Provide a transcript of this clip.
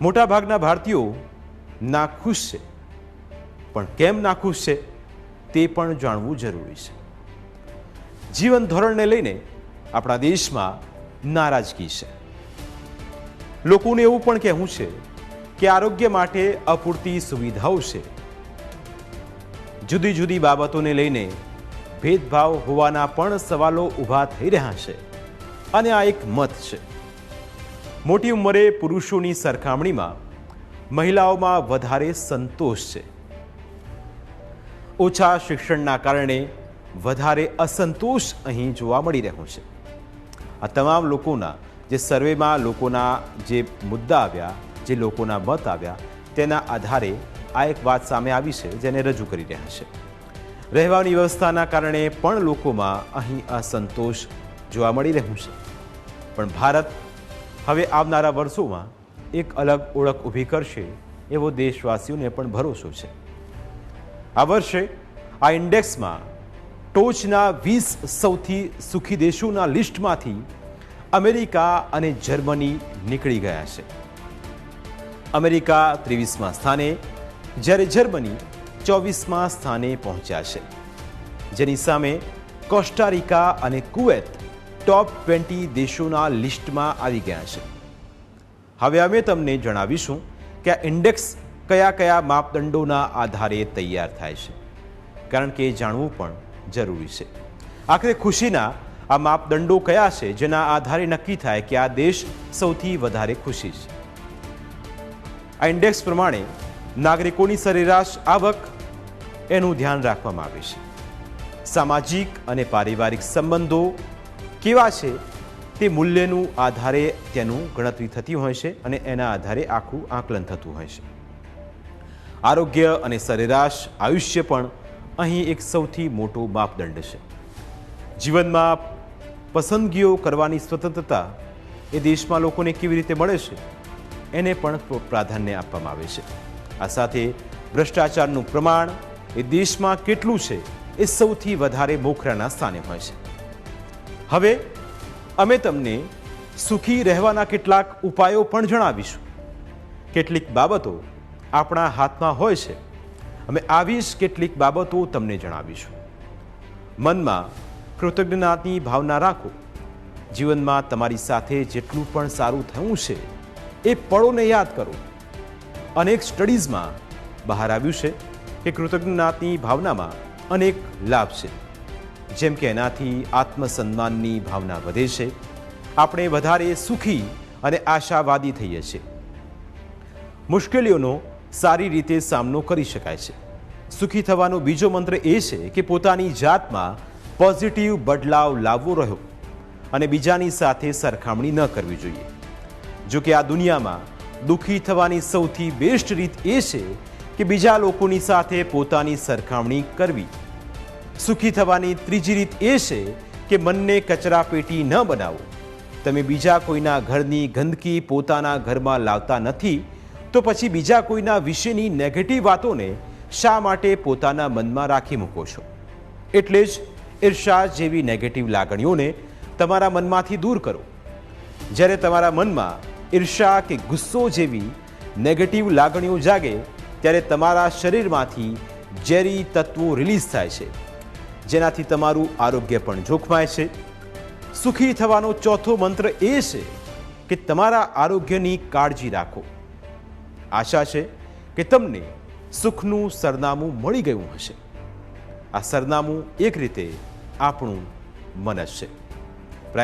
મોટાભાગના ભારતીયો નાખુશ છે. પણ કેમ નાખુશ છે તે પણ જાણવું જરૂરી છે. જીવન ધોરણને લઈને આપણા દેશમાં નારાજગી છે. લોકોને એવું પણ કહેવું છે કે આરોગ્ય માટે અપૂરતી સુવિધાઓ છે. જુદી જુદી બાબતોને લઈને ભેદભાવ હોવાના પણ સવાલો ઊભા થઈ રહ્યા છે. અને આ એક મત છે. મોટી ઉંમરે પુરુષોની સરખામણીમાં મહિલાઓમાં વધારે સંતોષ છે. ઓછા શિક્ષણના કારણે વધારે અસંતોષ અહીં જોવા મળી રહ્યો છે. આ તમામ લોકોના જે સર્વેમાં લોકોના જે મુદ્દા આવ્યા, જે લોકોના મત આવ્યા, તેના આધારે આ એક વાત સામે આવી છે જેને રજૂ કરી રહ્યા છે. રહેવાની વ્યવસ્થાના કારણે પણ લોકોમાં અહીં અસંતોષ જોવા મળી રહ્યું છે. પણ ભારત હવે આવનારા વર્ષોમાં એક અલગ ઓળખ ઊભી કરશે એવો દેશવાસીઓને પણ ભરોસો છે. આ વર્ષે આ ઇન્ડેક્સમાં ટોચના વીસ સૌથી સુખી દેશોના લિસ્ટમાંથી અમેરિકા અને જર્મની નીકળી ગયા છે. અમેરિકા ત્રેવીસમાં સ્થાને, જ્યારે જર્મની ચોવીસમાં સ્થાને પહોંચ્યા છે. જેની સામે કોસ્ટારિકા અને કુવેત ટોપ ટ્વેન્ટી દેશોના લિસ્ટમાં આવી ગયા છે. હવે અમે તમને જણાવીશું કે આ ઇન્ડેક્સ કયા કયા માપદંડોના આધારે તૈયાર થાય છે. કારણ કે એ જાણવું પણ જરૂરી છે. આખરે ખુશીના આ માપદંડો કયા છે, જેના આધારે નક્કી થાય કે આ દેશ સૌથી વધારે ખુશી છે. આ ઇન્ડેક્સ પ્રમાણે નાગરિકોની સરેરાશ આવક એનું ધ્યાન રાખવામાં આવે છે. સામાજિક અને પારિવારિક સંબંધો કેવા છે તે મૂલ્યનું આધારે તેનું ગણતરી થતી હોય છે અને એના આધારે આખું આકલન થતું હોય છે. આરોગ્ય અને સરેરાશ આયુષ્ય પણ અહીં એક સૌથી મોટો માપદંડ છે. જીવનમાં પસંદગીઓ કરવાની સ્વતંત્રતા એ દેશમાં લોકોને કેવી રીતે મળે છે એને પણ પ્રાધાન્ય આપવામાં આવે છે. આ સાથે ભ્રષ્ટાચારનું પ્રમાણ એ દેશમાં કેટલું છે એ સૌથી વધારે મોખરાના સ્થાને હોય છે. હવે અમે તમને સુખી રહેવાના કેટલાક ઉપાયો પણ જણાવીશું. કેટલીક બાબતો આપણા હાથમાં હોય છે. અમે આવી જ કેટલીક બાબતો તમને જણાવીશું. મનમાં કૃતજ્ઞતાની ભાવના રાખો. જીવનમાં તમારી સાથે જેટલું પણ સારું થયું છે, એ પળોને યાદ કરો. અનેક સ્ટડીઝમાં બહાર આવ્યું છે કે કૃતજ્ઞતાની ભાવનામાં અનેક લાભ છે. જેમ કે એનાથી આત્મસન્માનની ભાવના વધે છે. આપણે વધારે સુખી અને આશાવાદી થઈએ છીએ. મુશ્કેલીઓનો સારી રીતે સામનો કરી શકાય છે. સુખી થવાનો બીજો મંત્ર એ છે કે પોતાની જાતમાં પોઝિટિવ બદલાવ લાવવો રહ્યો અને બીજાની સાથે સરખામણી ન કરવી જોઈએ. જો કે આ દુનિયામાં દુઃખી થવાની સૌથી બેસ્ટ રીત એ છે કે બીજા લોકોની સાથે પોતાની સરખામણી કરવી. સુખી થવાની ત્રીજી રીત એ છે કે મનને કચરા પેટી ન બનાવો. તમે બીજા કોઈના ઘરની ગંદકી પોતાના ઘરમાં લાવતા નથી, તો પછી બીજા કોઈના વિશેની નેગેટિવ વાતોને શા માટે પોતાના મનમાં રાખી મૂકો છો? એટલે જ ઈર્ષા જેવી નેગેટિવ લાગણીઓને તમારા મનમાંથી દૂર કરો. જ્યારે તમારા મનમાં ઈર્ષા કે ગુસ્સો જેવી નેગેટિવ લાગણીઓ જાગે, ત્યારે તમારા શરીરમાંથી ઝેરી તત્વો રિલીઝ થાય છે. જેનાથી તમારું આરોગ્ય પણ જોખમાય છે. સુખી થવાનો ચોથો મંત્ર એ છે કે તમારા આરોગ્યની કાળજી રાખો. આશા છે કે તમને સુખનું સરનામું મળી ગયું હશે. આ સરનામું એક રીતે આપણું મન છે.